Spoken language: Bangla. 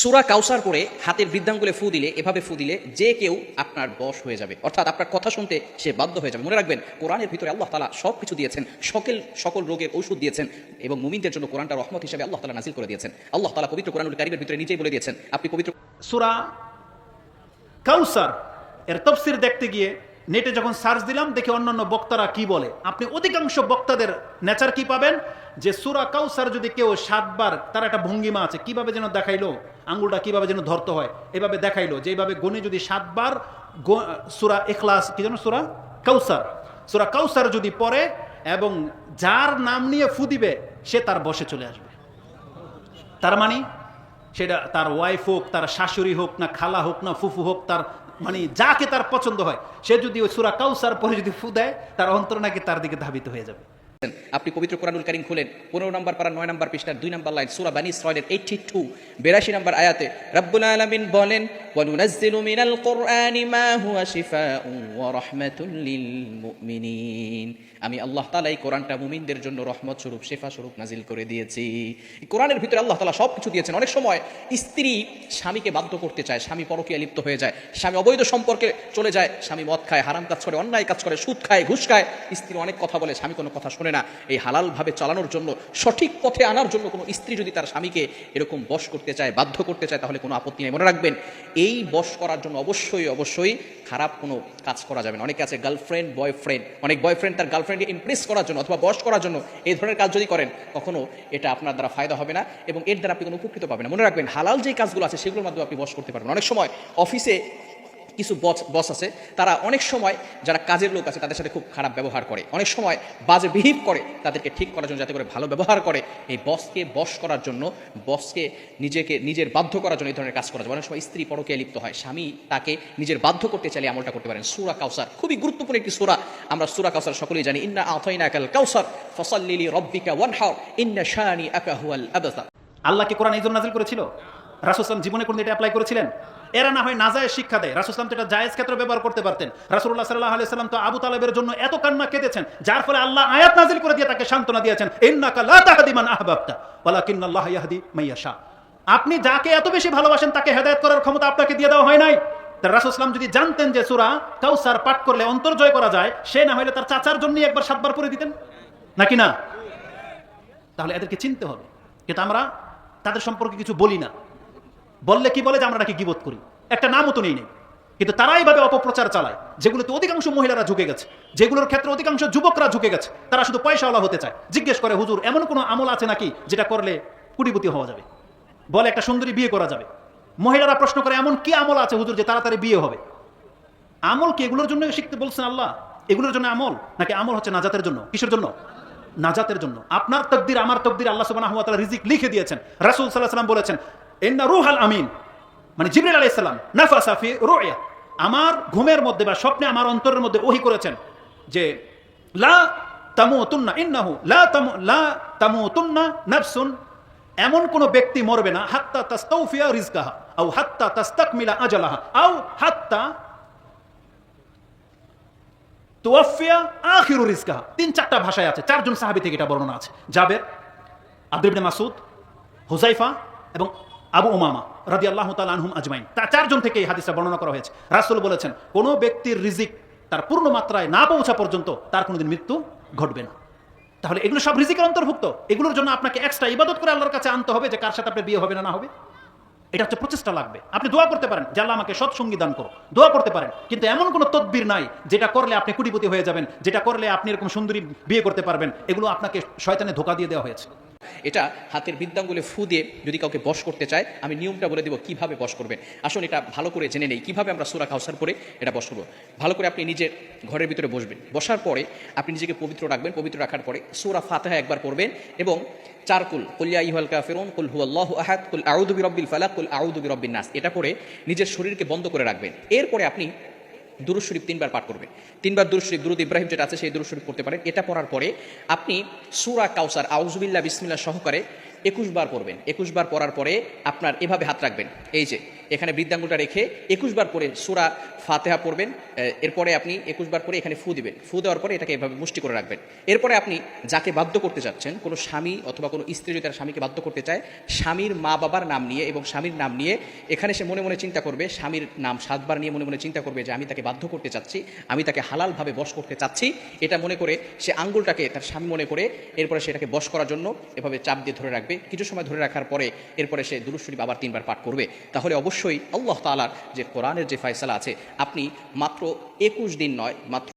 সুরা কাউসার করে হাতের বৃদ্ধাঙ্গুলে ফু দিলে, এভাবে ফু দিলে যে কেউ আপনার বশ হয়ে যাবে। অর্থাৎ আপনার কথা শুনতে সে বাধ্য হয়ে যাবে। মনে রাখবেন, কোরআনের ভিতরে আল্লাহ তালা সব কিছু দিয়েছেন, সকল সকল রোগের ঔষধ দিয়েছেন এবং মুমিনদের জন্য কোরআনটা রহমত হিসেবে আল্লাহ তালা নাজিল করে দিয়েছেন। আল্লাহ তালা পবিত্র কোরআনুল কারিমের ভিতরে নিজেই বলে দিয়েছেন, আপনি পবিত্র সুরা কাউসার এর তফসির দেখতে গিয়ে নেটে যখন সার্চ দিলাম, দেখি অন্যান্য বক্তারা কি বলে। আপনি অধিকাংশ বক্তাদের নেচার কি পাবেন? যে সুরা কাউসার যদি কেউ সাতবার, তার একটা ভঙ্গিমা আছে। কীভাবে যেন দেখাইলো? আঙ্গুলটা কীভাবে যেন ধরতে হয়? এভাবে দেখাইলো। যে এইভাবে গণে যদি সাতবার সুরা এখলাস কি যেন সুরা? কাউসার। সুরা কাউসার যদি পড়ে এবং যার নাম নিয়ে ফু দিবে, সে তার বসে চলে আসবে। তার মানে? সেটা তার ওয়াইফ হোক, তার শাশুড়ি হোক না, খালা হোক না, ফুফু হোক, তার মানে যাকে তার পছন্দ হয়, সে যদি ওই সুরা কাউসার পরে যদি ফু দেয়, তার অন্তর নাকি তার দিকে ধাবিত হয়ে যাবে। আপনি পবিত্র কোরআনুল কারিম খুলেন, পনেরো নম্বর পারা নয় নম্বর পৃষ্ঠার দুই নম্বর লাইন, সুরা বানি ইসরায়েলের এইটি টু বিরাশি নম্বর আয়াতে রব্বুল আলামিন বলেন, ওয়ানুনাজ্জিলু মিনাল কোরআনি মা হুয়া শিফাউন ওয়া রাহমাতুল আমি আল্লাহ তাআলা এই কোরআনটা মুমিনদের জন্য রহমত স্বরূপ, শেফা স্বরূপ নাজিল করে দিয়েছি। কোরআনের ভিতরে আল্লাহ তাআলা সব কিছু দিয়েছেন। অনেক সময় স্ত্রী স্বামীকে বাধ্য করতে চায়, স্বামী পরকীয়া লিপ্ত হয়ে যায়, স্বামী অবৈধ সম্পর্কে চলে যায়, স্বামী মদ খায়, হারাম কাজ করে, অন্যায় কাজ করে, সুদ খায়, ঘুষ খায়, স্ত্রী অনেক কথা বলে, স্বামী কোনো কথা শোনে না, এই হালালভাবে চালানোর জন্য, সঠিক পথে আনার জন্য কোনো স্ত্রী যদি তার স্বামীকে এরকম বশ করতে চায়, বাধ্য করতে চায়, তাহলে কোনো আপত্তি নেই। মনে রাখবেন, এই বশ করার জন্য অবশ্যই অবশ্যই খারাপ কোনো কাজ করা যাবে না। অনেকে আছে গার্লফ্রেন্ড বয়ফ্রেন্ড অনেক বয়ফ্রেন্ড তার গার্লফ্রেন্ডকে ইমপ্রেস করার জন্য অথবা বশ করার জন্য এই ধরনের কাজ যদি করেন, কখনো এটা আপনার দ্বারা ফায়দা হবে না এবং এর দ্বারা আপনি কোনো উপকৃত পাবেন না। মনে রাখবেন, হালাল যে কাজগুলো আছে, সেগুলোর মাধ্যমে আপনি বশ করতে পারবেন। অনেক সময় অফিসে কিছু বস বস আছে, তারা অনেক সময় যারা কাজের লোক আছে, তাদের সাথে খুব খারাপ ব্যবহার করে। অনেক সময় বাজে বিহেভ করে, তাদেরকে ঠিক করার জন্য, যাতে করে ভালো ব্যবহার করে। এই বসকে বস করার জন্য বসকে নিজেকে, নিজের বাধ্য করার জন্য এই ধরনের কাজ করা যায়। অনেক সময় স্ত্রী পরকে লিপ্ত হয়, স্বামী তাকে নিজের বাধ্য করতে চাইলে আমলটা করতে পারেন। সুরা কাউসার খুবই গুরুত্বপূর্ণ একটি সুরা। আমরা সুরা কাউসার সকলেই জানি, ইন্না আথাইনা কাল কাউসার ফসল্লিলি রব্বিকা ওয়ানহার, ইন্না শানি আকা হুয়াল আবাসা আল্লাহ কি কোরআন এই জন্য নাজিল করেছিল? রাসুসলাম জীবনে কোন এটা অ্যাপ্লাই করেছিলেন? এরা না হয় নাজায়েজ শিক্ষা দেয়। রাসুসলাম তো এটা জায়েজ ক্ষেত্রে ব্যবহার করতে পারতেন। রাসুল্লাহ সাল্লাহ আলিয়া সাল্লাম তো আবু তালেবের জন্য এত কান্না কেঁদেছেন, যার ফলে আল্লাহ আয়াত নাজিল করে দিয়ে তাকে সান্ত্বনা দিয়েছেন, ইন্নাকা লা মাইয়াশা আপনি যাকে এত বেশি ভালোবাসেন তাকে হেদায়ত করার ক্ষমতা আপনাকে দিয়ে দেওয়া হয় নাই। রাসুসলাম যদি জানতেন যে সূরা কাউসার পাঠ করলে অন্তর জয় করা যায়, সে না হলে তার চাচার জন্য একবার সাতবার পরে দিতেন। নাকি না? তাহলে এদেরকে চিনতে হবে। কিন্তু আমরা তাদের সম্পর্কে কিছু বলি না। বললে কি বলে যে আমরা নাকি গিবোধ করি? একটা নামও তো নেই নেই। কিন্তু তারা এইভাবে অপপ্রচার চালায়, যেগুলোতে অধিকাংশ মহিলারা ঝুঁকে গেছে, যেগুলোর ক্ষেত্রে অধিকাংশ যুবকরা ঝুঁকে গেছে, তারা শুধু পয়সাওয়ালা হতে চায়। জিজ্ঞেস করে, হুজুর, এমন কোনো আমল আছে নাকি যেটা করলে কুটিপতি হওয়া যাবে? বলে, একটা সুন্দরী বিয়ে করা যাবে। মহিলারা প্রশ্ন করে, এমন কি আমল আছে হুজুর যে তাড়াতাড়ি বিয়ে হবে? আমল কি এগুলোর জন্য শিখতে বলছেন আল্লাহ? এগুলোর জন্য আমল নাকি আমল হচ্ছে নাজাতের জন্য? কিসের জন্য? নাজাতের জন্য। আপনার তকদির, আমার তকদির আল্লাহ ওয়া রিজিক লিখে দিয়েছেন। রাসুল আলাইহি সাল্লাম বলেছেন, ইন্না রূহাল আমিন। মানে জিবরিল আলাইহিস সালাম, নাফাসা ফি রুয়া। আমার ঘুমের মধ্যে বা স্বপ্নে আমার অন্তরের মধ্যে ওহি করেছেন যে, লা তামু তামুতুন্না, ইন্নাহু লা তামু, লা নাফসুন। এমন কোন ব্যক্তি মরবে না, হাত্তা তাস্তাউফিয়া রিজকাহা, আও হাত্তা তাস্তাকমিলা আজালাহা, আও হাত্তা তোয়াফিয়া আখিরু রিজকাহা। তিন চারটা ভাষায় আছে, চারজন সাহাবী থেকে এটা বর্ণনা আছে। জাবের, আব্দুল মাসুদ হুজাইফা এবং আবু উমামা রাদিয়াল্লাহু তাআলা আনহুম আজমাইন। তা চারজন থেকে এই হাদিসটা বর্ণনা করা হয়েছে। রাসূল বলেছেন, কোন ব্যক্তির রিজিক তার পূর্ণ মাত্রায় না পৌঁছা পর্যন্ত তার কোনোদিন মৃত্যু ঘটবে না। তাহলে এগুলো সব রিজিকের অন্তর্ভুক্ত। এগুলোর জন্য আপনাকে এক্সট্রা ইবাদত করে আল্লাহর কাছে আনতে হবে যে কার সাথে আপনার বিয়ে হবে না না হবে। এটা হচ্ছে প্রচেষ্টা লাগবে। আপনি দোয়া করতে পারেন, যে আমাকে সৎসঙ্গী দান করো দোয়া করতে পারেন, কিন্তু এমন কোনো তদবির নাই যেটা করলে আপনি কুটিপতি হয়ে যাবেন, যেটা করলে আপনি এরকম সুন্দরী বিয়ে করতে পারবেন, এগুলো আপনাকে শয়তানে ধোকা দিয়ে দেওয়া হয়েছে। এটা হাতের বৃদ্ধাঙ্গুলে ফু দিয়ে যদি কাউকে বশ করতে চায়, আমি নিয়মটা বলে দেবো কীভাবে বশ করবেন। আসুন এটা ভালো করে জেনে নেই। কীভাবে আমরা সুরা কাউসার করে এটা বশ করব? ভালো করে আপনি নিজের ঘরের ভিতরে বসবেন। বসার পরে আপনি নিজেকে পবিত্র রাখবেন, পবিত্র রাখার পরে সুরা ফাতেহা একবার পড়বেন এবং চার কুল কুলিয়া ইহাল কাফেরুন, কুল হু আল্লাহ আহাদ, কুল আউদু বিরব্বিল ফালাক, কুল আউদু বিরব্বিন নাস। এটা করে নিজের শরীরকে বন্ধ করে রাখবেন। এরপরে আপনি দুরুদ শরীফ তিনবার পাঠ করবেন তিনবার দুরুশরীফ, দুরুদ ইব্রাহিম যেটা আছে সেই দুরুদ শরীফ করতে পারেন। এটা পড়ার পরে আপনি সুরা কাউসার আউজবিল্লা বিসমিল্লা সহকারে একুশ বার পড়বেন। একুশ বার পড়ার পরে আপনার এভাবে হাত রাখবেন। এই যে, এখানে বৃদ্ধাঙ্গুলটা রেখে একুশ বার পরে সুরা ফাতেহা পড়বেন। এরপরে আপনি একুশ বার পরে এখানে ফু দিবেন। ফু দেওয়ার পরে এটাকে এভাবে মুষ্টি করে রাখবেন। এরপরে আপনি যাকে বাধ্য করতে চাচ্ছেন কোনো স্বামী অথবা কোনো স্ত্রী যদি তার স্বামীকে বাধ্য করতে চায়, স্বামীর মা বাবার নাম নিয়ে এবং স্বামীর নাম নিয়ে এখানে সে মনে মনে চিন্তা করবে, স্বামীর নাম সাতবার নিয়ে মনে মনে চিন্তা করবে যে আমি তাকে বাধ্য করতে চাচ্ছি, আমি তাকে হালালভাবে বশ করতে চাচ্ছি। এটা মনে করে সে আঙ্গুলটাকে তার স্বামী মনে করে এরপরে সেটাকে বশ করার জন্য এভাবে চাপ দিয়ে ধরে রাখবে কিছু সময় ধরে রাখার পরে এরপরে সে দুরুশরীফ আবার তিনবার পাঠ করবে। তাহলে অবশ্যই আল্লাহ তালার যে কোরআনের যে ফয়সালা আছে, আপনি মাত্র একুশ দিন নয়, মাত্র